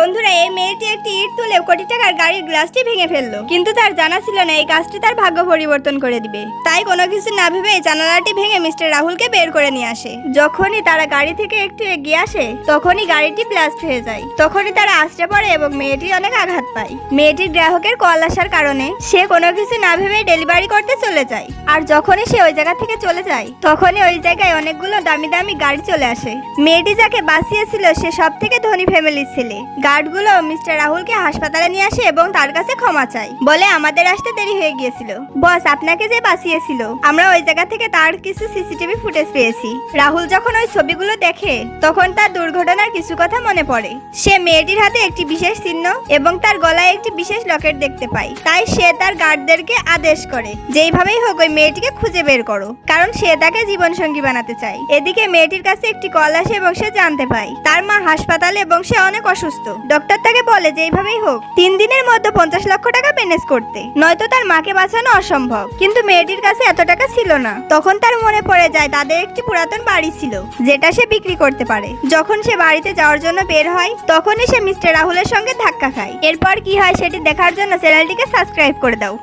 বন্ধুরা, এই মেয়েটি একটি ইট তুলে কোটি টাকার গাড়ির গ্লাসটি ভেঙে ফেলল। কিন্তু তার জানা ছিল না, এই কাজটি তার ভাগ্য পরিবর্তন করে দিবে। তাই কোনো কিছু না ভেবে জানালাটি ভেঙে মিস্টার রাহুলকে বের করে নিয়ে আসে। যখনই তারা গাড়ি থেকে একটু এগিয়ে আসে, তখনই গাড়িটি ব্লাস্ট হয়ে যায়। তখনই তারা আসতে পড়ে এবং মেয়েটি অনেক আঘাত পায়। মেয়েটির গ্রাহকের কল আসার কারণে সে কোনো কিছু না ভেবে ডেলিভারি করতে চলে যায়। আর যখনই সে ওই জায়গা থেকে চলে যায়, তখনই ওই জায়গায় অনেকগুলো দামি দামি গাড়ি চলে আসে। মেয়েটি যাকে বাঁচিয়েছিল, সে সব থেকে ধনী ফ্যামিলির ছেলে। গার্ডগুলো মিস্টার রাহুলকে হাসপাতালে নিয়ে আসে এবং তার কাছে ক্ষমা চায়। বলে আমাদের আসতে দেরি হয়ে গিয়েছিল। বস আপনাকে যে বাঁচিয়েছিল, আমরা ওই জায়গা থেকে তার কিছু সিসিটিভি ফুটেজ পেয়েছি। রাহুল যখন ওই ছবিগুলো দেখে, তখন তার দুর্ঘটনার কিছু কথা মনে পড়ে। সে মেয়েটির হাতে একটি বিশেষ চিহ্ন এবং তার গলায় একটি বিশেষ লকেট দেখতে পায়। তাই সে তার গার্ডদেরকে আদেশ করে, যেইভাবেই হোক ওই মেয়েটিকে খুঁজে বের করো, কারণ সে তাকে জীবন সঙ্গী বানাতে চায়। এদিকে মেয়েটির কাছে একটি কল আসে এবং সে জানতে পায়, তার মা হাসপাতালে এবং সে অনেক অসুস্থ। ডক্টর তাকে বলে যে এইভাবেই হোক, তিন দিনের মধ্যে পঞ্চাশ লক্ষ টাকা ম্যানেজ করতে। নয়তো তার মাকে বাঁচানো অসম্ভব। কিন্তু মেয়েটির কাছে এত টাকা ছিল না। তখন তার মনে পড়ে যায়, তাদের একটি পুরাতন বাড়ি ছিল, যেটা সে বিক্রি করতে পারে। যখন সে বাড়িতে যাওয়ার জন্য বের হয়, তখনই সে মিস্টার রাহুলের সঙ্গে ধাক্কা খায়। এরপর কি হয় সেটি দেখার জন্য চ্যানেলটিকে সাবস্ক্রাইব করে দাও।